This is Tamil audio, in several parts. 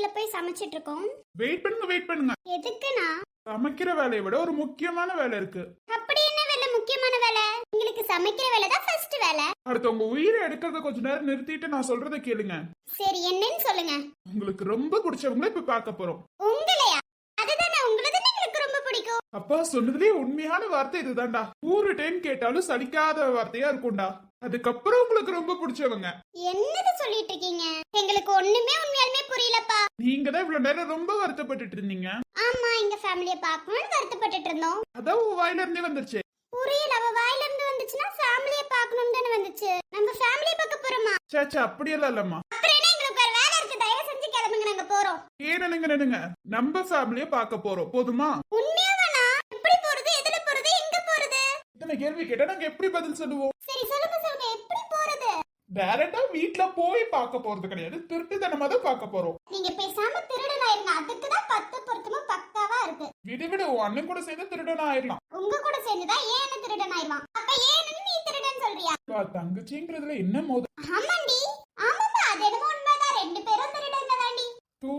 கீழே போய் சமைச்சிட்டு இருக்கோம் வெயிட் பண்ணுங்க வெயிட் பண்ணுங்க. எதுக்குண்ணா? சமைக்கிற வேலையை விட ஒரு முக்கியமான வேலை இருக்கு. அப்படி என்ன வேலை? முக்கியமான வேலை? உங்களுக்கு சமைக்கிற வேலை தான் ஃபர்ஸ்ட் வேலை. அடுத்தவங்க உயிரை எடுக்கிறத கொஞ்ச நேரம் நிறுத்திட்டு நான் சொல்றத கேளுங்க. சரி என்னன்னு சொல்லுங்க. உங்களுக்கு ரொம்ப பிடிச்சவங்கள இப்ப பார்க்க போறோம். அப்பா சொன்னதுலயே உண்மையான வார்த்தை இதுதான்டா. ஊரு டைம் கேட்டாலும் சலிக்காத வார்த்தையா இருக்கும்டா. அதுக்கப்புறம் உங்களுக்கு ரொம்ப பிடிச்சவங்க. என்னது சொல்லிட்டு இருக்கீங்க? எங்களுக்கு ஒண்ணுமே உண்மையாலுமே புரியலப்பா. நீங்க தான் இவ்வளவு நேரம் ரொம்ப வருத்தப்பட்டுட்டு இருந்தீங்க. ஆமா எங்க ஃபேமிலிய பார்க்கணும்னு வருத்தப்பட்டுட்டு இருந்தோம். அதான் உன் வாயில இருந்தே வந்துருச்சு. புரியல அவ வாயில இருந்து வந்துச்சுன்னா ஃபேமிலிய பார்க்கணும்னு தானே வந்துச்சு. நம்ம ஃபேமிலிய பார்க்க போறோமா? சேச்சா அப்படியெல்லாம் இல்லம்மா. போறோம். ஏன் நினைங்க நினைங்க. நம்ம ஃபேமிலிய பார்க்க போறோம். போதுமா உண்மையாவானா எப்படி போறது எதுல போறது எங்க போறது இத்தனை கேள்வி கேட்டா நாங்க எப்படி பதில் சொல்லுவோம்? சரி சொல்லுங்க சொல்லுங்க எப்படி போறது? டைரக்டா வீட்ல போய் பார்க்க போறது கிடையாது. திருட்டுத்தனமா தான் பார்க்க போறோம். நீங்க பேசாம திருடனா இருங்க. அதுக்கு தான் பத்து பொருத்தமும் பக்காவா இருக்கு. விடு விடு. உன் அண்ணன் கூட சேர்ந்து திருடனா ஆயிடலாம். உங்க கூட சேர்ந்துதான் ஏன்னு திருடன் ஆயிடுவான்? அப்ப ஏன்னு நீ திருடன் சொல்றியா? தங்கச்சிங்கிறதுல என்ன மோத ஆமாண்டி. ஆமாப்பா அது என்னமோ உண்மைதான். ரெண்டு பேரும் திருடங்க தாண்டி தூ.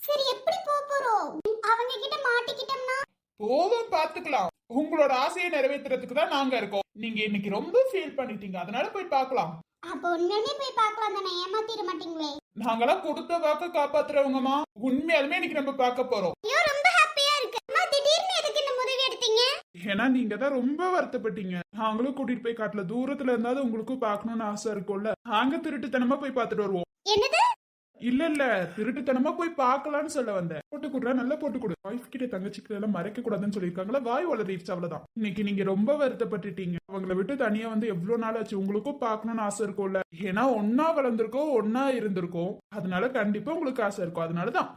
சரி எப்படி போக போறோம்? அவங்க கிட்ட மாட்டிக்கிட்டோம்னா? போதும் பாத்துக்கலாம் உங்களோட ஆசையை நிறைவேத்துறதுக்கு தான் நாங்க இருக்கோம். நீங்க இன்னைக்கு ரொம்ப ஃபீல் பண்ணிட்டீங்க. அதனால போய் பார்க்கலாம். அப்ப உண்மையுமே போய் பார்க்கலாம் தானே? ஏமாத்திட மாட்டீங்களே? நாங்களாம் கொடுத்த வாக்க காப்பாத்துறவங்கம்மா. உண்மையாலுமே இன்னைக்கு நம்ம பார்க்க போறோம். ஐயோ ரொம்ப ஹாப்பியா இருக்கு. அம்மா திடீர்னு எதுக்கு இந்த உதவி எடுத்தீங்க? ஏன்னா நீங்க தான் ரொம்ப வருத்தப்பட்டீங்க. நாங்களும் கூட்டிட்டு போய் காட்டல தூரத்துல இருந்தாலும் உங்களுக்கும் பார்க்கணும்னு ஆசை இருக்கும்ல. நாங்க திருட்டுத்தனமா போய் பார்த்துட்டு வருவோம். என்னது? இல்ல இல்ல திருட்டுத்தனமா போய் பார்க்கலாம்னு சொல்ல வந்தேன். போட்டு கொடுறா நல்லா போட்டு கொடு. வைஃப் கிட்ட தங்கச்சிக்கு எல்லாம் மறைக்க கூடாதுன்னு சொல்லியிருக்காங்களா வாய் வளரிடுச்சு அவ்வளவுதான். இன்னைக்கு நீங்க ரொம்ப வருத்தப்பட்டுட்டீங்க. அவங்கள விட்டு தனியா வந்து எவ்வளவு நாள் ஆச்சு? உங்களுக்கும் பார்க்கணும்னு ஆசை இருக்கும்ல. ஏன்னா ஒன்னா வளர்ந்துருக்கோம் ஒன்னா இருந்திருக்கோம். அதனால கண்டிப்பா உங்களுக்கு ஆசை இருக்கும். அதனாலதான்.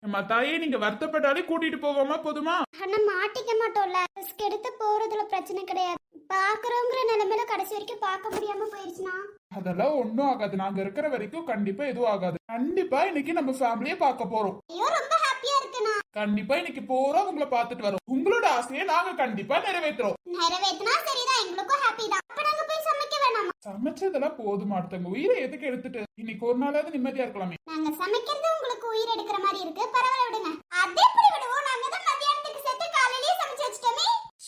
நம்ம தாயே நீங்க வருத்தப்பட்டாலே கூட்டிட்டு போவோமா போதுமா? ஆனா மாட்டிக்க மாட்டோம்ல. ரிஸ்க் எடுத்து போறதுல பிரச்சனை கிடையாது. பாக்குறோங்கிற நிலைமையில கடைசி வரைக்கும் பார்க்க முடியாம போயிருச்சுனா அதெல்லாம் ஒண்ணும் ஆகாது. நாங்க இருக்கிற வரைக்கும் கண்டிப்பா எதுவும் ஆகாது. கண்டிப்பா இன்னைக்கு நம்ம ஃபேமிலியே பார்க்க போறோம். ஐயோ ரொம்ப ஹாப்பியா இருக்குண்ணா. கண்டிப்பா இன்னைக்கு போறோம். உங்களை பார்த்துட்டு வரோம். உங்களோட ஆசையை நாங்க கண்டிப்பா நிறைவேற்றுறோம். நிறைவேத்தினா சரிதான். எங்களுக்கும் ஹாப்பி தான். அப்ப நாங்க போய் சமைக்க வேணாமா? சமைச்சதெல்லாம் போதுமா அடுத்தவங்க. உயிரை எதுக்கு எடுத்துட்டு? இன்னைக்கு ஒரு நாளாவது நிம்மதியா இருக்கலாமே. நாங்க சமைக்கிறது உங்களுக்கு உயிர் எடுக்கிற மாதிரி இருக்கு. பரவாயில்ல விடுங்க. அதே எப்படி விடுவோம்.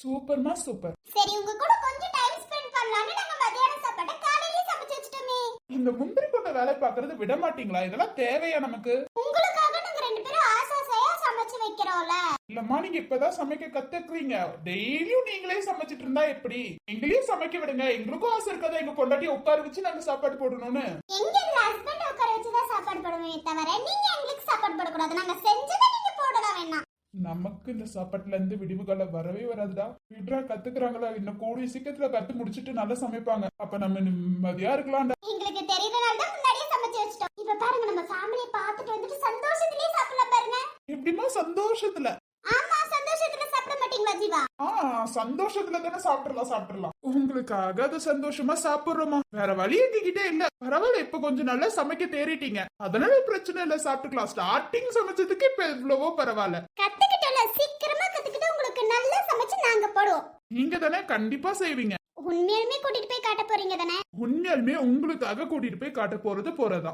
சூப்பர்மா சூப்பர். சரி உங்க கூட கொஞ்சம் டைம் ஸ்பெண்ட் பண்ணலாம்னு நாங்க மத்தியானம் சாப்பாட்டை காலையிலேயே சமைச்சு வச்சிட்டோமே. இந்த முந்திரி கொண்ட வேலை பாக்குறது விட மாட்டீங்களா? இதெல்லாம் தேவையா நமக்கு? உங்களுக்காக நாங்க ரெண்டு பேரும் ஆசை ஆசையா சமைச்சு வைக்கிறோம்ல. இல்லம்மா நீங்க இப்பதான் சமைக்க கத்துக்குறீங்க. டெய்லியும் நீங்களே சமைச்சிட்டு இருந்தா எப்படி? எங்களையும் சமைக்க விடுங்க. எங்களுக்கும் ஆசை இருக்காதா எங்க பொண்டாட்டி உட்கார வச்சு நாங்க சாப்பாடு போடணும்னு? எங்க ஹஸ்பண்ட் உட்கார வச்சு தான் சாப்பாடு போடுவே தவிர நீங்க எங்களுக்கு சாப்பாடு போடக்கூடாது. நாங்க செஞ்சதை நீங்க போடலாம் வேணாம். நமக்கு இந்த சாப்பாட்டுல இருந்து விடிவுகால வரவே வராதுடா. விட்ரா கத்துக்கிறாங்களா? இன்னும் கூடிய சீக்கிரத்துல கத்து முடிச்சிட்டு நல்லா சமைப்பாங்க. அப்ப நம்ம நிம்மதியா இருக்கலாம்டா. எங்களுக்கு தெரியறனால தான் முன்னாடியே சமைச்சு வச்சிட்டோம். இப்ப பாருங்க நம்ம ஃபேமிலியை பார்த்துட்டு வந்துட்டு சந்தோஷத்திலேயே சாப்பிடலாம் பாருங்க. எப்படிமா சந்தோஷத்துல? ஜீவா ஆ சந்தோஷத்துல தானே சாப்பிடலாம் சாப்பிடலாம். உங்களுக்காக அது சந்தோஷமா சாப்பிடுறோமா? வேற வழி எங்ககிட்ட இல்ல. பரவாயில்ல இப்ப கொஞ்சம் நல்லா சமைக்க தேறிட்டீங்க. அதனால பிரச்சனை இல்ல சாப்பிட்டுக்கலாம். ஸ்டார்டிங் சமைச்சதுக்கு இப்ப எவ்வளவோ பரவாயில்ல. கத்துக்கிட்டோம்ல சீக்கிரமா கத்துக்கிட்டு உங்களுக்கு நல்லா சமைச்சு நாங்க போடுவோம். நீங்க தானே கண்டிப்பா செய்வீங்க. உண்மையாலுமே கூட்டிட்டு போய் காட்ட போறீங்க தானே? உண்மையாலுமே உங்களுக்காக கூட்டிட்டு போய் காட்ட போறது போறதா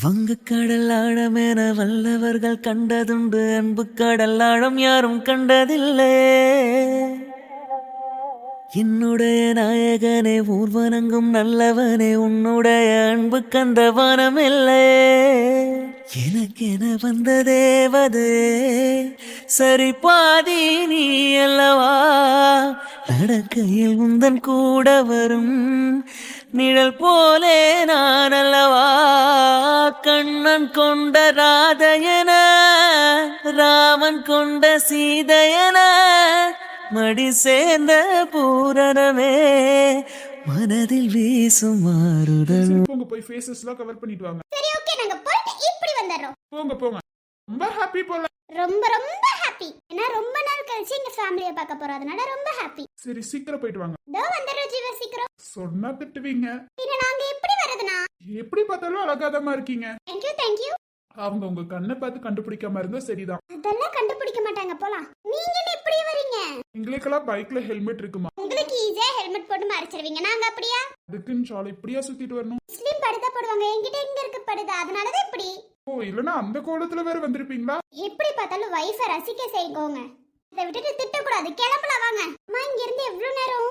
வங்கு கடல் ஆழமென வல்லவர்கள் கண்டதுண்டு. அன்பு கடலாழம் யாரும் கண்டதில்லை. என்னுடைய நாயகனே ஊர்வனங்கும் நல்லவனே உன்னுடைய அன்பு கந்த வனம் இல்லை எனக்கென வந்த தேவதே சரி பாதி நீ அல்லவா? நடக்கையில் உந்தன் கூட வரும். நிழல் போலே நான் அல்லவா? கண்ணன் கொண்ட ராதையன ராமன் கொண்ட சீதையன மடி சேர்ந்த பூரணமே மனதில் வீசும் மாறுதல். போங்க போய் ஃபேஸஸ் எல்லாம் கவர் பண்ணிட்டு வாங்க. சரி ஓகே நாங்க போயிட்டு இப்படி வந்துடுறோம். போங்க போங்க. ரொம்ப ஹாப்பி போல. ரொம்ப ரொம்ப ஹாப்பி ஏன்னா ரொம்ப நாள் கழிச்சு எங்க ஃபேமிலியை பார்க்க போறோம். அதனால ரொம்ப ஹாப்பி சரி சீக்கிரம் போயிட்டு வாங்க. இதோ வந்துடுறோம் ஜீவா சீக்கிரம். சொன்னா திட்டுவீங்க. பின்ன நாங்க எப்படி வரதுனா எப்படி பார்த்தாலும் அழகாதமா இருக்கீங்க. தேங்க்யூ தேங்க்யூ அவங்க உங்க கண்ணை பார்த்து கண்டுபிடிக்காம இருந்தா சரிதான். அதெல்லாம் கண்டுபிடிக்க மாட்டாங்க போலாம். நீங்க என்ன இப்படி வரீங்க? எங்களுக்கெல்லாம் பைக்ல ஹெல்மெட் இருக்குமா? உங்களுக்கு ஈஸியா ஹெல்மெட் போட்டு மறைச்சிருவீங்க. நாங்க அப்படியா? அதுக்குன்னு சாலை இப்படியா சுத்திட்டு வரணும்? முஸ்லீம் படுதா போடுவாங்க. என்கிட்ட எங்க இருக்கு படுதா. அதனாலதான் இப்படி. ஓ இல்லனா அந்த கோலத்துல வேற வந்திருப்பீங்களா? எப்படி பார்த்தாலும் வைஃபை ரசிக்க செய்வோங்க இதை விட்டுட்டு திட்டக்கூடாது. கிளம்பலாம் வாங்க. அம்மா இங்க இருந்து எவ்வளவு நேரம்?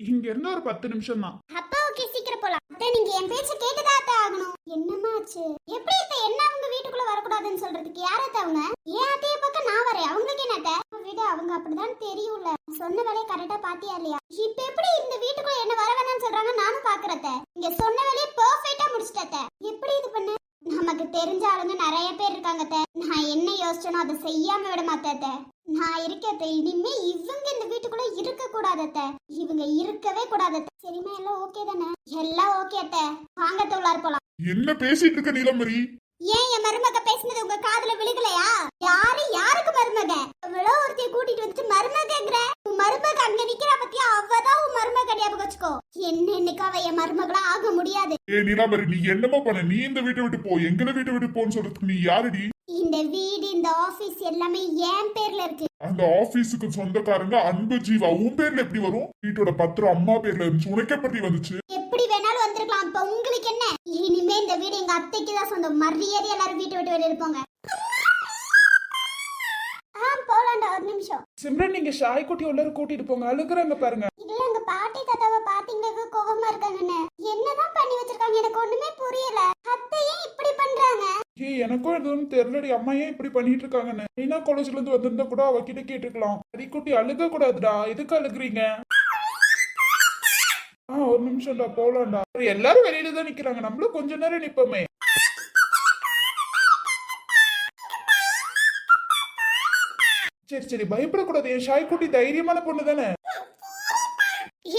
இங்க இருந்து ஒரு பத்து நிமிஷம் தான். அப்பா ஓகே சீக்கிரம் போலாம். அத்தை நீங்க என் பேச்ச கேட்டுதான் அத்தை ஆகணும். என்னம்மா ஆச்சு? எப்படி அத்தை? என்ன அவங்க வீட்டுக்குள்ள வரக்கூடாதுன்னு சொல்றதுக்கு யார் அத்தை அவங்க? ஏன் அத்தைய பக்கம் நான் வரேன். அவங்களுக்கு என்ன அத்தை? விட அவங்க அப்படிதான் தெரியும்ல. சொன்ன வேலையை கரெக்டா பாத்தியா இல்லையா? இப்ப எப்படி இந்த வீட்டுக்குள்ள என்ன வர வேணாம்னு சொல்றாங்க நானும் பாக்குறத இங்க சொன்ன வேலையை பெர்ஃபெக்ட்டா முடிச்சிட்டத்த எப்படி இது பண்ண? நமக்கு தெரிஞ்ச ஆளுங்க நிறைய பேர் இருக்காங்க அத்தை. நான் என்ன யோசிச்சனோ அதை செய்யாம விட மாட்டேன் நான் இருக்கத்த இனிமே இவங்க இந்த வீட்டுக்குள்ள இருக்க கூடாதத்த இவங்க இருக்கவே கூடாதத்த சரிமா எல்லாம் ஓகே தானே? எல்லாம் ஓகே அத்த. வாங்க உள்ளார் போலாம். என்ன பேசிட்டு இருக்க நீலமரி ஏன் என் மருமக பேசினது உங்க காதுல விழுகலையா? யாரு யாருக்கு மருமக? எவ்வளோ ஒருத்தைய கூட்டிட்டு வந்துட்டு மருமகங்கிற உன் மருமக அங்க நிக்கிறா பத்தியா? அவதான் உன் மருமக ஞாபகம் வச்சுக்கோ. என்ன இன்னைக்கு அவ என் மருமகளா ஆக முடியாது. ஏ நீலாம்பரி நீ என்னமா பண்ண? நீ இந்த வீட்டை விட்டு போ. எங்களை வீட்டை விட்டு போன்னு சொல்றதுக்கு நீ யாருடி? இந்த வீடு இந்த ஆபீஸ் எல்லாமே என் பேர்ல இருக்கு. அந்த ஆபீஸுக்கு சொந்தக்காரங்க அன்பு ஜீவா உன் பேர்ல எப்படி வரும்? வீட்டோட பத்திரம் அம்மா பேர்ல இருந்துச்சு உனக்கு எப்படி வந்துச்சு? வந்திருக்கலாம் இப்ப உங்களுக்கு என்ன? இனிமே இந்த வீடு எங்க அத்தைக்கு தான் சொந்தம். மரியாதை எல்லாரும் வீட்டை விட்டு வெளியே இருப்போங்க. ஆ ஒரு நிமிஷம். சிம்ரன் நீங்க ஷாய் குட்டி உள்ளார கூட்டிட்டு போங்க. அழுகுறாங்க பாருங்க. இல்ல உங்க பாட்டி தாத்தாவை பாத்தீங்க கோவமா இருக்காங்கன்னு. என்னதான் பண்ணி வச்சிருக்காங்க? எனக்கு ஒண்ணுமே புரியல. அத்தையே இப்படி பண்றாங்க? ஏய் எனக்கும் எதுவும் தெரியலடி. அம்மா ஏன் இப்படி பண்ணிட்டு இருக்காங்கன்னு. மீனா காலேஜ்ல இருந்து வந்திருந்தா கூட அவகிட்ட கேட்டுக்கலாம். குட்டி அழுக கூடாதுடா எதுக்கு அழுகுறீங்க? ஆ ஒரு நிமிஷம்டா போலாம்டா. எல்லாரும் வெளியில தான் நிக்கிறாங்க. நம்மளும் கொஞ்ச நேரம் நிப்போமே. சரி சரி பயப்படக்கூடாது. என் ஷாய் குட்டி தைரியமான பொண்ணு தானே?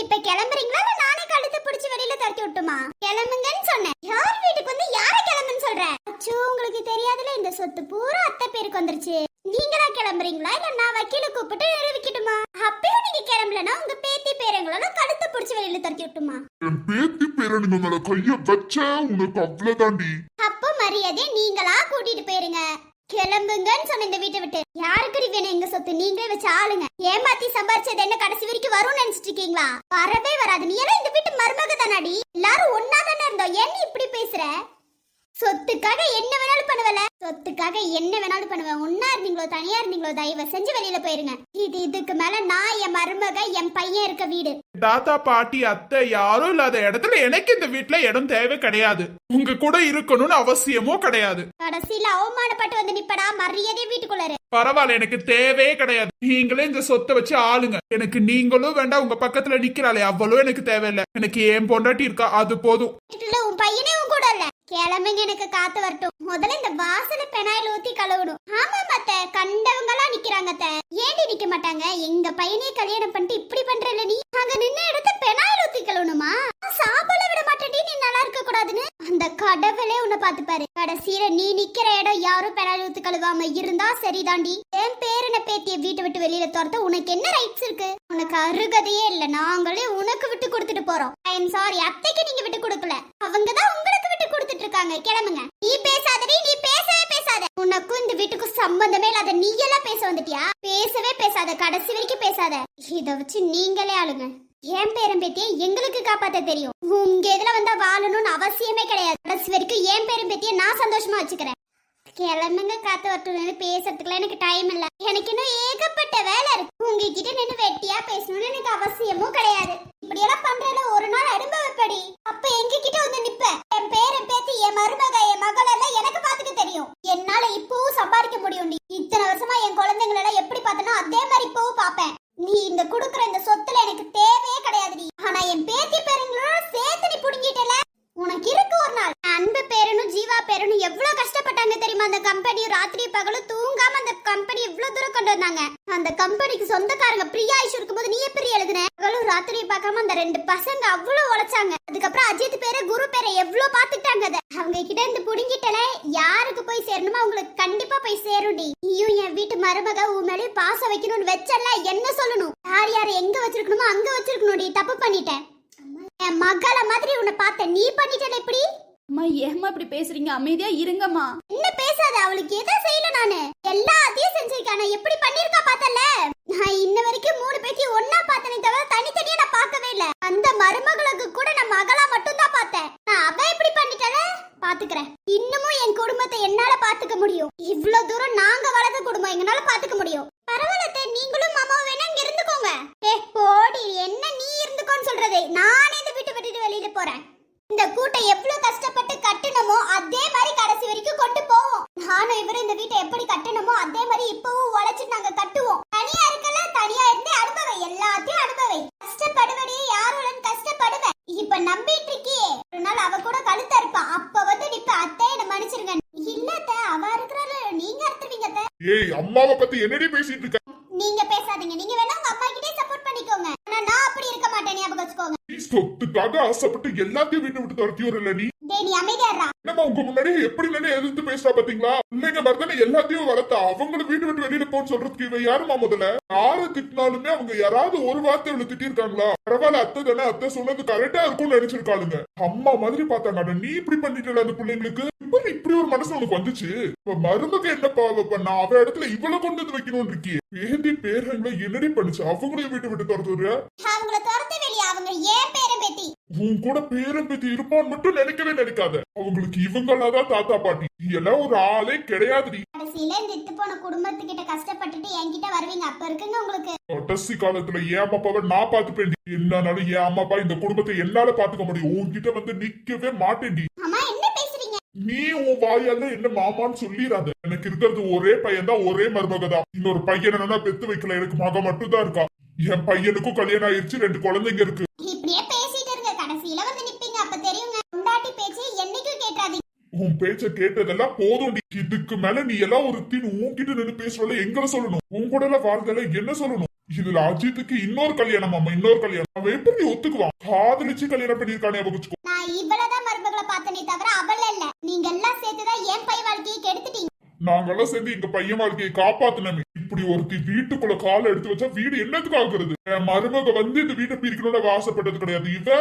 இப்ப கிளம்புறீங்களா? இல்ல நானே கழுத்து பிடிச்சு வெளியில தரத்தி விட்டுமா? கிளம்புங்கன்னு சொன்னேன். யார் வீட்டுக்கு வந்து யார கிளம்புன்னு சொல்றேன் அச்சோ உங்களுக்கு தெரியாதுல இந்த சொத்து பூரா அத்தை பேருக்கு வந்துருச்சு. நீங்களா கிளம்புறீங்களா? இல்ல நான் வக்கீல கூப்பிட்டு நிரூபிக்கட்டுமா? அப்பயும் நீங்க கிளம்பலன்னா உங்க பேரங்களோட கழுத்தை பிடிச்சு வெளியில தரட்டி விட்டுமா? என் பேத்தி பேரனுங்க மேல கைய வச்ச உனக்கு அவ்வளவுதாண்டி. அப்போ மரியாதை நீங்களா கூட்டிட்டு போயிருங்க. கிளம்புங்கன்னு சொன்ன இந்த வீட்டை விட்டு. யாருக்கு வேணும் எங்க சொத்து? நீங்களே வச்சு ஆளுங்க. ஏமாத்தி சம்பாரிச்சது என்ன கடைசி வரைக்கும் வரும்னு நினைச்சிட்டு இருக்கீங்களா? வரவே வராது. நீ எல்லாம் இந்த வீட்டு மருமக தானாடி எல்லாரும் ஒன்னா தானே இருந்தோம் என்ன இப்படி பேசுற? சொத்துக்காக என்ன வேணாலும் பண்ணுவல. சொத்துக்காக என்ன வேணாலும் பண்ணுவேன். ஒன்னா இருந்தீங்களோ தனியா இருந்தீங்களோ தயவு செஞ்சு வெளியில போயிருங்க. இது இதுக்கு மேல நான் என் மருமக என் பையன் இருக்க வீடு. தாத்தா பாட்டி அத்தை யாரும் இல்லாத இடத்துல எனக்கு இந்த வீட்ல இடம் தேவை கிடையாது. உங்க கூட இருக்கணும்னு அவசியமோ கிடையாது. கடைசியில அவமானப்பட்டு வந்து நிப்படா மரியாதை வீட்டுக்குள்ள இரு. பரவாயில்ல எனக்கு தேவையே கிடையாது. நீங்களே இந்த சொத்தை வச்சு ஆளுங்க. எனக்கு நீங்களும் வேண்டாம் உங்க பக்கத்துல நிக்கிறாளே. அவ்வளவு எனக்கு தேவையில்லை. எனக்கு ஏன் பொண்டாட்டி இருக்கா அது போதும். வீட்டுல உன் பையனே உன் கூட இல்ல. கிளம்புங்க எனக்கு காத்து வரட்டும். முதல்ல இந்த வாசல பெனாயில் ஊத்தி கழுவணும். ஆமா மத்த கண்டவங்க எல்லாம் நிக்கிறாங்க அத்த. ஏண்டி நிக்க மாட்டாங்க? எங்க பையனே கல்யாணம் பண்ணிட்டு இப்படி பண்றல நீ? அங்க நின்ன இடத்த பெனாயில் ஊத்தி கழுவணுமா? சாப்பிட விட மாட்டேடி நீ நல்லா இருக்க கூடாதுன்னு. அந்த கடவுளே உன்னை பார்த்து பாரு கடைசியில நீ நிக்கிற இடம் யாரும் பெனாயில் ஊத்தி கழுவாம இருந்தா சரிதாண்டி. என் பேரனை பேத்திய வீட்டை விட்டு வெளியில துரத்த உனக்கு என்ன ரைட்ஸ் இருக்கு? உனக்கு அருகதையே இல்ல. நாங்களே உனக்கு விட்டு கொடுத்துட்டு போறோம். ஐ எம் சாரி அத்தைக்கு நீங்க விட்டு கொடுக்கல. அவங்க தான் உங்களுக்கு விட்டு கொடுத்துட்டு இருக்காங்க. கிளம்புங்க. நீ பேசாதடி. நீ பேசவே பேசாத. உனக்கும் இந்த வீட்டுக்கும் சம்பந்தமே இல்லாத நீ எல்லாம் பேச வந்துட்டியா? பேசவே பேசாத. கடைசி வரைக்கும் பேசாத. இத வச்சு நீங்களே ஆளுங்க. என் பேரன் பேத்தியை எங்களுக்கு காப்பாத்த தெரியும். உங்க இதுல வந்தா வாழணும்னு அவசியமே கிடையாது. கடைசி வரைக்கும் என் பேரன் பேத்தியை நான் சந்தோஷமா வச்சுக்கிறேன். கிளம்புங்க காத்து வரட்டும்னு பேசுறதுக்குலாம் எனக்கு டைம் இல்ல. எனக்கு இன்னும் ஏகப்பட்ட வேலை இருக்கு. உங்ககிட்ட நின்று வெட்டியா பேசணும்னு எனக்கு அவசியமும் கிடையாது. இப்படி எல்லாம் பண்றதுல ஒரு நாள் அனுபவப்படி. அப்ப எங்க கிட்ட வந்து நிப்ப. என் பேரன் பேத்தி என் மருமக என் மகள் எல்லாம் எனக்கு பாத்துக்க தெரியும். என்னால இப்பவும் சம்பாதிக்க முடியும் இத்தனை வருஷமா என் குழந்தைங்களை எல்லாம் எப்படி பார்த்தனோ அதே மாதிரி இப்பவும் பாப்பேன் நீ இந்த குடுக்குற இந்த சொத்துல எனக்கு தேவையே கிடையாதுடி. ஆனா என் பேத்தி பேரங்களோட சேர்த்து நீ புடுங்கிட்டல உனக்கு இருக்கு ஒரு நாள் அன்பு பேரனும் ஜீவா பேரனும் எவ்வளவு கஷ்டப்பட்டாங்க தெரியுமா அந்த கம்பெனி ராத்திரி பகலும் தூங்காம அந்த கம்பெனி இவ்வளவு தூரம் கொண்டு வந்தாங்க. அந்த கம்பெனிக்கு சொந்தக்காரங்க பிரியா ஐஷு இருக்கும்போது நீ எப்படி எழுதுன? பகலும் ராத்திரி பார்க்காம அந்த ரெண்டு பசங்க அவ்வளவு உழைச்சாங்க. அதுக்கப்புறம் அஜித் பேரை குரு பேரை எவ்வளவு பாத்துட்டாங்க அதை. அவங்க கிட்ட இருந்து புடுங்கிட்டல யாருக்கு போய் சேரணுமோ அவங்களுக்கு கண்டிப்பா போய் சேரும்டி நீயும் என் வீட்டு மருமக உன் மேலே பாசம் வைக்கணும்னு வச்சல என்ன சொல்லணும்? யார் யார் எங்க வச்சிருக்கணுமோ அங்க வச்சிருக்கணும்டி தப்பு பண்ணிட்டேன். என் மகள மாதிரி உன்னை பார்த்தேன். நீ பண்ணிட்டல எப்படி அம்மா ஏம்மா இப்படி பேசுறீங்க? அமைதியா இருங்கம்மா. என்ன பேசாத அவளுக்கு எதை செய்யல நானு? எல்லாத்தையும் செஞ்சிருக்கான எப்படி பண்ணிருக்கா பார்த்தல நான் இன்ன வரைக்கும் மூணு பேத்தையும் ஒன்னா பார்த்தனே தவிர தனித்தனியா நான் பார்க்கவே இல்ல அந்த மருமகளுக்கு கூட நான் மகளா மட்டும் தான் பார்த்தேன் நான் அவ இப்படி பண்ணிட்டல பாத்துக்கிறேன் இன்னமும் என் குடும்பத்தை என்னால பாத்துக்க முடியும் இவ்ளோ தூரம் நாங்க வளர்த்த குடும்பம் எங்கனால பாத்துக்க முடியும் பரவாயில்ல அத்தை, நீங்களும் மாமாவும் வேணா இங்க இருந்துக்கோங்க ஏ போடி என்ன நீ இருந்துக்கோன்னு சொல்றது நானே இந்த வீட்டை விட்டுட்டு வெளியில போறேன் இந்த கூட்டை எவ்வளவு கஷ்டப்பட்டு கட்டணுமோ அதே மாதிரி கடைசி வரைக்கும் கொண்டு போவோம் நானும் இவரும் இந்த வீட்டை எப்படி கட்டணுமோ அதே மாதிரி இப்பவும் உழைச்சு நாங்க கட்டுவோம் தனியா இருக்கல தனியா இருந்தே அனுபவை எல்லாத்தையும் அனுபவை கஷ்டப்படுவனே யாருடன் கஷ்டப்படுவேன் இப்ப நம்பிட்டு இருக்கியே ஒரு நாள் அவ கூட கழுத்த இருப்பா அப்ப வந்து நிப்ப அத்தை என்ன மன்னிச்சிருங்க. இல்ல அத்தை, அவ இருக்கிறாள். நீங்க அறுத்துவீங்க அத்தை. ஏய் அம்மாவை பத்தி என்னடி பேசிட்டு இருக்க? நீங்க பேசாதீங்க. நீங்க வேணா உங்க அம்மா கிட்டே சப்போர்ட் பண்ணிக்கோங்க. ஆனா நான் அப்படி இருக்க மாட்டேன் ஞாபகம் வச்சுக்கோங்க. நீ சொத்துக்காக ஆசைப்பட்டு எல்லாத்தையும் வீட்டை விட்டு துரத்தி வரல நீ? டேய் உங்க முன்னாடி எப்படி நின்று எதிர்த்து பேசுறா பாத்தீங்களா? பிள்ளைங்க மருதானே எல்லாத்தையும் வளர்த்தா அவங்களும் வீட்டு விட்டு வெளியில போன்னு சொல்றதுக்கு இவ யாருமா முதல்ல? யாரு திட்டினாலுமே அவங்க யாராவது ஒரு வார்த்தை இவ்வளவு திட்டிருக்காங்களா பரவாயில்ல அத்தை தானே அத்தை சொன்னது கரெக்டா இருக்கும்னு நினைச்சிருக்காளுங்க. அம்மா மாதிரி பார்த்தாங்க. ஆனா நீ இப்படி பண்ணிட்டல அந்த பிள்ளைங்களுக்கு? இப்ப இப்படி ஒரு மனசு உனக்கு வந்துச்சு? இப்ப மருமக என்ன பாவ பண்ண? அவ இடத்துல இவ்வளவு கொண்டு வந்து வைக்கணும்னு இருக்கியே. வேந்தி பேரங்களை என்னடி பண்ணுச்சு? அவங்களையும் வீட்டு விட்டு துரத்துற அவங்கள துரத்த வெளியே அவங்க. ஏன் பேரை பேத்தி. உன் கூட பேரம் பேத்தி இருப்பான்னு மட்டும் நினைக்கவே நினைக்காத. அவங்களுக்கு இவங்களாதான் தாத்தா பாட்டி. எல்லாம் ஒரு ஆளே கிடையாதுடி. கடைசியில இந்த இத்து போன குடும்பத்துக்கிட்ட கஷ்டப்பட்டுட்டு என்கிட்ட வருவீங்க. அப்ப இருக்குங்க உங்களுக்கு. கடைசி காலத்துல என் அம்மாப்பாவை நான் பாத்துப்பேன் என்னனாலும் என் அம்மா அப்பா இந்த குடும்பத்தை என்னால பாத்துக்க முடியும். உன்கிட்ட வந்து நிக்கவே மாட்டேன்டி. அம்மா என்ன பேசுறீங்க? நீ உன் வாயால என்ன மாமான்னு சொல்லிடாத எனக்கு இருக்கிறது ஒரே பையன் தான் ஒரே மருமக தான் இன்னொரு பையன் என்னன்னா பெத்து வைக்கல. எனக்கு மக மட்டும் தான் இருக்கா என் பையனுக்கும் கல்யாணம் ஆயிருச்சு ரெண்டு குழந்தைங்க இருக்கு இப்படியே பேசிட்டு இருங்க கடைசியில வந்து நிப்பீங்க அப்ப தெரியுங்க முண்டாட்டி பேச்சு என்னைக்கும் கேட்காதீங்க உன் பேச்ச கேட்டதெல்லாம் போதும்டி இதுக்கு மேல நீ எல்லாம் ஒரு தீன் உன்கிட்ட நின்னு பேசுறல எங்க சொல்லணும். உன் கூட வாழ்ந்தல என்ன சொல்லணும்? இதுல அஜித்துக்கு இன்னொரு கல்யாணம் ஆமா இன்னொரு கல்யாணம். அவன் எப்படி ஒத்துக்குவான்? காதலிச்சு கல்யாணம் பண்ணிருக்கானே வச்சுக்கோ நான் இவ்வளவுதான் மருமகளை பார்த்தனே தவிர அவள இல்ல. நீங்க எல்லாம் சேர்த்துதான் என் பை வாழ்க்கையை கெடுத்துட்டீங்க. நாங்கெல்லாம் சேர்ந்து எங்க பையன் வாழ்க்கையை காப்பாத்தினமே. இப்படி ஒருத்தி வீட்டுக்குள்ள காலை எடுத்து வச்சா வீடு என்னத்துக்கு ஆகுறது என் மருமக வந்து இந்த வீட்டை பிரிக்கணும்னு ஆசைப்பட்டது கிடையாது. இவ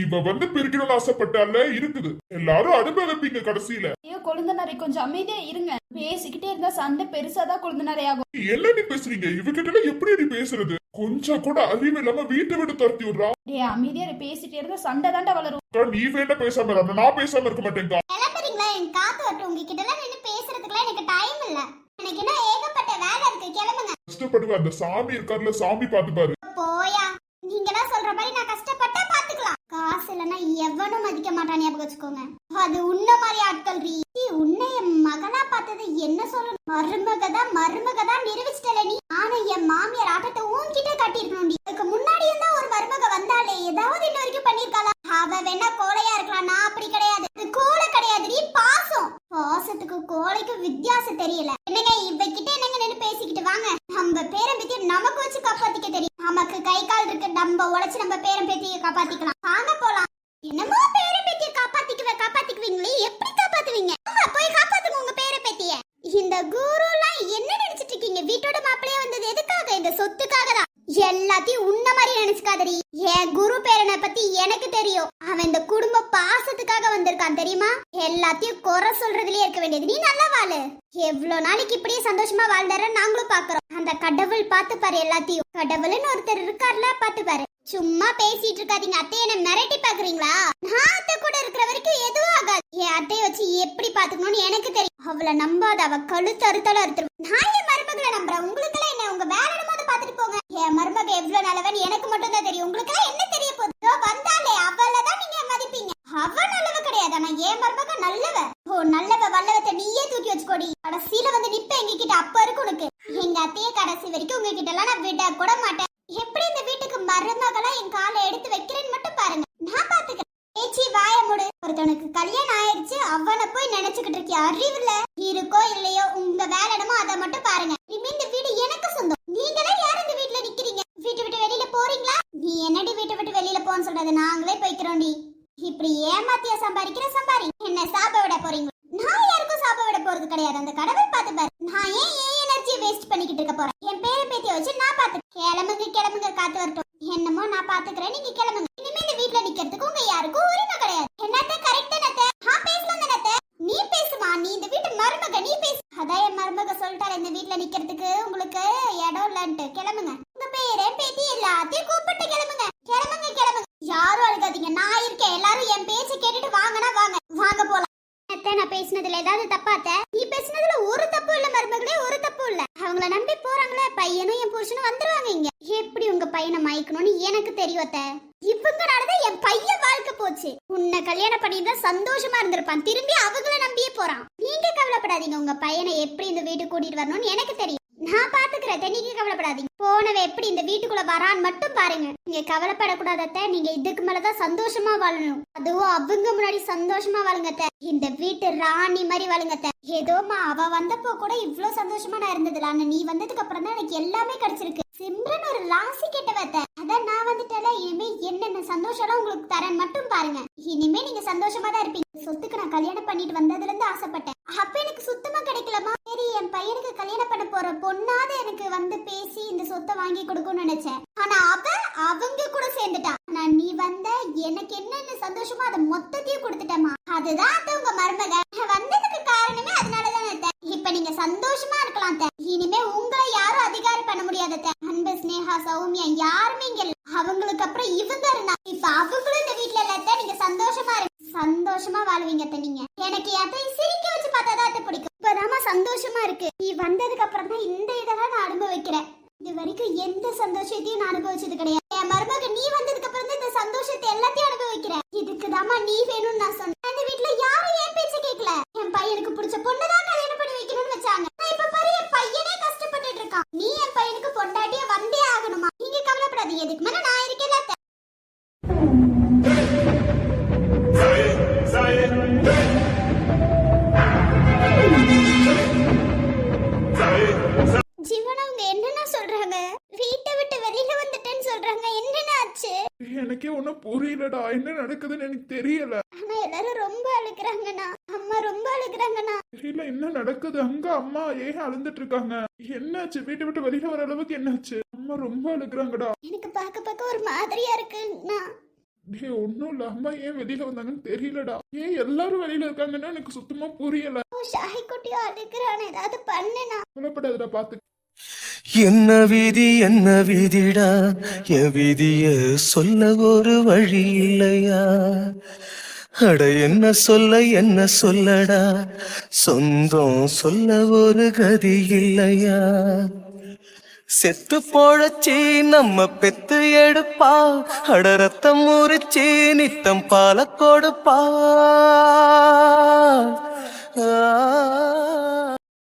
இவ வந்து பிரிக்கணும்னு ஆசைப்பட்டால இருக்குது. எல்லாரும் அனுபவிப்பீங்க கடைசியில. ஐயோ கொழுந்தனாரை கொஞ்சம் அமைதியா இருங்க. பேசிக்கிட்டே இருந்தா சண்டை பெருசாதான் கொழுந்தனாரே ஆகும். என்ன நீ பேசுறீங்க? இவகிட்ட எல்லாம் எப்படி நீ பேசுறது? கொஞ்சம் கூட அறிவு இல்லாம வீட்டை விட்டு துரத்தி விடுறா. டே அமைதியா பேசிட்டே இருந்தா சண்டை தாண்டா வளரும். நீ வேண்டாம் பேசாம. நான் பேசாம இருக்க மாட்டேங்கா கிளம்புறீங்களா என் காத்து வரட்டும். உங்ககிட்ட எல்லாம் நின்று பேசுறதுக்குலாம் எனக்கு டைம் இல்ல. ஏகப்பட்ட வேலை இருக்கு கிளம்புங்க. கஷ்டப்படுவேன் அந்த சாமி இருக்காருல சாமி பாத்துப்பாரு போயா. நீங்களாம் சொல்ற மாதிரி நான் கஷ்டப்பட்டா பாத்துக்கலாம். காசு இல்லைன்னா எவனும் மதிக்க மாட்டான் ஞாபகம் வச்சுக்கோங்க. அது உன்ன மாதிரி ஆட்கள் ரீ. நீ உன்னை என் மகளா பார்த்தது என்ன சொல்லணும்? மருமக தான் மருமக தான் நிரூபிச்சிட்டல நீ. ஆனா என் மாமியார் ஆட்டத்தை உன்கிட்ட கட்டிருக்கணும் நீ அதுக்கு முன்னாடியும் தான் ஒரு மருமக வந்தாலே ஏதாவது இன்ன வரைக்கும் பண்ணிருக்காளா அவ வேணா கோழையா இருக்கலாம் நான் அப்படி கிடையாது இது கோலை கிடையாது நீ பாசம் பாசத்துக்கு கோழைக்கும் வித்தியாசம் தெரியல என்னங்க இவகிட்ட என்னங்க நின்னு பேசிக்கிட்டு வாங்க நம்ம பேரன் பேத்திய நமக்கு வச்சு காப்பாத்திக்க தெரியும் நமக்கு கை கால் இருக்கு நம்ம உழைச்சு நம்ம பேரன் பேத்திய காப்பாத்திக்கலாம் வாங்க போலாம் என்னமோ பேரன் பேத்திய காப்பாத்திக்குவே காப்பாத்திக்குவீங்களே எப்படி காப்பாத்துவீங்க ஆமா போய் காப்பாத்துங்க உங்க பேரன் பேத்திய இந்த குருலாம் என்ன நினைச்சிட்டு இருக்கீங்க வீட்டோட மாப்பிளைய வந்தது எதுக்காக இந்த சொத்துக்காக தான் எல்லாத்தையும் உன்ன மாதிரி நினைச்சுக்காதடி என் குரு பேரனை பத்தி எனக்கு தெரியும் அவன் இந்த குடும்ப பாசத்துக்காக வந்திருக்கான் தெரியுமா எல்லாத்தையும் குறை சொல்றதுலயே இருக்க வேண்டியது. நீ நல்லா வாழு. எவ்வளவு நாளைக்கு இப்படியே சந்தோஷமா வாழ்ந்தார நாங்களும் பாக்குறோம். அந்த கடவுள் பார்த்து பாரு எல்லாத்தையும். கடவுள்னு ஒருத்தர் இருக்கார்ல பார்த்து பாரு. சும்மா பேசிட்டு இருக்காதீங்க. அத்தைய என்ன மிரட்டி பாக்குறீங்களா? நான் அத்தை கூட இருக்கிற வரைக்கும் எதுவும் ஆகாது. என் அத்தைய வச்சு எப்படி பாத்துக்கணும்னு எனக்கு தெரியும். அவளை நம்பாத அவ கழுத்து அறுத்தாலும் அறுத்துரும் நான் என் மருமகளை நம்புறேன். உங்களுக்கு எல்லாம் என்ன உங்க வேலை போது பாத்துட்டு போங்க. என் மருமக எவ்வளவு நல்லவன் எனக்கு மட்டும் தான் தெரியும். உங்களுக்கு எல்லாம் என்ன தெரிய போகுது வந்தாலே அவளை தான் நீங்க மதிப்பீங்க. அவ நல்லவ கிடையாது ஆனா என் மருமக நல்லவ ஓ நல்லவ வல்லவத்தை நீயே தூக்கி வச்சுக்கோடி. கடைசியில வந்து நிப்ப எங்க கிட்ட அப்ப இருக்கு உனக்கு. எங்க அத்தைய கடைசி வரைக்கும் உங்ககிட்ட எல்லாம் நான் விட கூட மாட்டேன். எப்படி இந்த வீட்டுக்கு மருமகளா என் காலை எடுத்து வைக்கிறேன்னு மட்டும் பாருங்க. நான் பாத்துக்கிறேன். பேச்சி வாய முடு. ஒருத்தனுக்கு கல்யாணம் ஆயிடுச்சு அவனை போய் நினைச்சுக்கிட்டு இருக்கிய? அறிவுல இருக்கோ இல்லையோ உங்க வேலை என்னமோ அதை மட்டும் பாருங்க இனிமே இந்த வீடு எனக்கு சொந்தம் நீங்களே யார் இந்த வீட்டுல நிக்கிறீங்க வீட்டு விட்டு வெளியில போறீங்களா நீ என்ன கிடையாது அந்த கடவுள் பார்த்து பாரு நான் ஏன் என் எனர்ஜியை வேஸ்ட் பண்ணிக்கிட்டு இருக்க போறேன் என் பேர பேத்திய வச்சு நான் பாத்து கிளம்புங்க கிளம்புங்க காத்து வரட்டும் என்னமோ நான் பாத்துக்கிறேன் நீங்க கிளம்புங்க இனிமே இந்த வீட்ல நிக்கிறதுக்கு உங்க யாருக்கும் உரிமை கிடையாது என்னத்த கரெக்ட் என்னத்த ஆ பேசலாம் தானத்த நீ பேசுமா நீ இந்த வீட்டு மருமக நீ பேசு அதான் என் மருமக சொல்லிட்டால இந்த வீட்ல நிக்கிறதுக்கு உங்களுக்கு இடம் இல்லன்ட்டு கிளம்புங்க உங்க பேரே பேத்தி எல்லாத்தையும் கூப்பிட்டு கிளம்புங்க கிளம்புங்க கிளம்புங்க யாரும் அழுகாதீங்க நான் இருக்கேன் எல்லாரும் என் பேச்ச கேட்டுட்டு வாங்கனா வாங்க வாங்க போலாம் அத்தை நான் பேசினதுல ஏதாவது தப்பாத்த நீ பேசினதுல ஒரு தப்பு இல்ல மருமகளே ஒரு தப்பு இல்ல அவங்கள நம்பி போறாங்களே பையனும் என் புருஷனும் வந்துருவாங்க இங்க எப்படி உங்க பையனை மயக்கணும்னு எனக்கு தெரியும் அத்தை இவங்கனாலதான் என் பையன் வாழ்க்கை போச்சு உன்னை கல்யாணம் பண்ணியிருந்தா சந்தோஷமா இருந்திருப்பான் திரும்பி அவங்கள நம்பியே போறான் நீங்க கவலைப்படாதீங்க உங்க பையனை எப்படி இந்த வீட்டுக்கு கூட்டிட்டு வரணும்னு எனக்கு தெரியும். நான் பாத்துக்கிறேன் நீங்க கவலைப்படாதீங்க. போனவ எப்படி இந்த வீட்டுக்குள்ள வரான்னு மட்டும் பாருங்க. நீங்க கவலைப்படக்கூடாத அத்தை. நீங்க இதுக்கு மேலதான் சந்தோஷமா வாழணும். அதுவும் அவங்க முன்னாடி சந்தோஷமா வாழுங்கத்த இந்த வீட்டு ராணி மாதிரி வாழுங்கத்த ஏதோமா அவ வந்தப்போ கூட இவ்ளோ சந்தோஷமா நான் இருந்ததுல ஆனா நீ வந்ததுக்கு அப்புறம் தான் எனக்கு எல்லாமே கிடைச்சிருக்கு. சிம்ரன் ஒரு ராசி கெட்டவ அதான் நான் வந்துட்டேல இனிமே என்னென்ன சந்தோஷம்லாம் உங்களுக்கு தரேன் மட்டும் பாருங்க. இனிமே நீங்க சந்தோஷமா தான் இருப்பீங்க. சொத்துக்கு நான் கல்யாணம் பண்ணிட்டு வந்ததுல இருந்து ஆசைப்பட்டேன். அப்ப எனக்கு சுத்தமா கிடைக்கலமா சரி என் பையனுக்கு கல்யாணம் பண்ண போற பொண்ணாவது எனக்கு வந்து பேசி இந்த சொத்தை வாங்கி கொடுக்கும்னு நினைச்சேன். ஆனா அவ அவங்க கூட சேர்ந்துட்டான். நான் நீ வந்த எனக்கு என்னென்ன சந்தோஷமோ அதை மொத்த நடக்குது அங்க அம்மா ஏன் அழுந்துட்டு இருக்காங்க? என்னாச்சு? வீட்டை விட்டு வெளியில வர அளவுக்கு என்னாச்சு? அம்மா ரொம்ப அழுகுறாங்கடா. எனக்கு பார்க்க பார்க்க ஒரு மாதிரியா இருக்குண்ணா டேய் ஒன்றும் இல்ல. அம்மா ஏன் வெளியில வந்தாங்கன்னு தெரியலடா. ஏன் எல்லாரும் வெளியில இருக்காங்கன்னா எனக்கு சுத்தமா புரியல. ஓ ஷாஹி குட்டியும் அழுகுறான் ஏதாவது பண்ணுண்ணா. சொல்லப்படாதுடா பாத்து. என்ன விதி என்ன விதிடா? என் விதிய சொல்ல ஒரு வழி இல்லையா? அட என்ன சொல்ல என்ன சொல்லடா? சொந்தம் சொல்ல ஒரு கதி இல்லையா? செத்து போழச்சி நம்ம பெத்து எடுப்பா. அட ரத்தம் முறிச்சி நித்தம் பால கொடுப்பா ஆ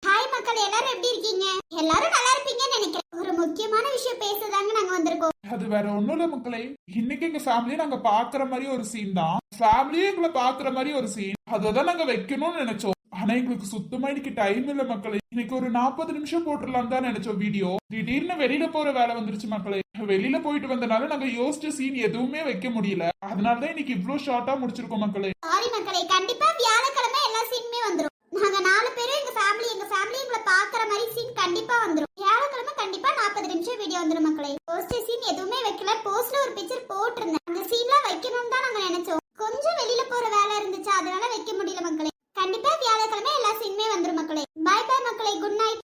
ஹாய் மக்கள் எல்லாரும் எப்படி இருக்கீங்க எல்லாரும் நல்லா இருப்பீங்கன்னு நினைக்கிறேன் ஒரு முக்கியமான விஷயம் பேசதாங்க நாங்க வந்திருக்கோம் அது வேற ஒண்ணும் இல்ல மக்களே. இன்னைக்கு எங்க ஃபேமிலியை நாங்க பாக்குற மாதிரி ஒரு சீன் தான். ஃபேமிலியே எங்களை பாக்குற மாதிரி ஒரு சீன் அதான் நாங்க வைக்கணும்னு நினைச்சோம். ஆனா எங்களுக்கு சுத்தமா இன்னைக்கு டைம் இல்ல மக்களே. இன்னைக்கு ஒரு நாற்பது நிமிஷம் போட்டுடலாம் தான் நினைச்சோம் வீடியோ திடீர்னு வெளியில போற வேலை வந்துருச்சு மக்களே. வெளியில போயிட்டு வந்தனால நாங்க யோசிச்ச சீன் எதுவுமே வைக்க முடியல. அதனாலதான் இன்னைக்கு இவ்வளவு ஷார்ட்டா முடிச்சிருக்கோம் மக்களே. சாரி மக்களே கண்டிப்பா வியாழக்கிழமை எல்லா சீனுமே வந்துரும். நாங்க நாலு பேரும் எங்க ஃபேமிலி எங்க ஃபேமிலி எங்களை பாக்குற மாதிரி சீன் கண்டிப்பா வந்துரும். வியாழக்கிழமை கண்டிப்பா நாற்பது நிமிஷம் வீடியோ வந்துரும் மக்களே போஸ்டர் சீன் எதுவுமே வைக்கல போஸ்ட்ல ஒரு பிக்சர் போட்டிருந்தேன். அந்த சீன்லாம் வைக்கணும்னு தான் நாங்க நினைச்சோம். கொஞ்சம் வெளியில போற வேலை இருந்துச்சு. அதனால வைக்க முடியல மக்களே. கண்டிப்பா வியாழக்கிழமை எல்லா சீனுமே வந்துரும் மக்களே. பாய் பாய் மக்களே. குட் நைட்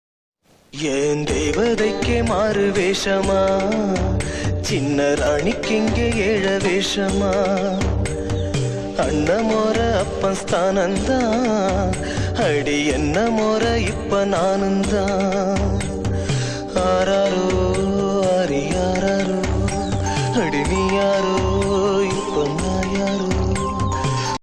ஏன் தேவதைக்கே மாறு வேஷமா? சின்ன ராணிக்கிங்கே ஏழ வேஷமா? அண்ணமோர அப்பன் ஸ்தானந்தான் அடி என்ன மோர இப்ப நானுந்தான் ஆற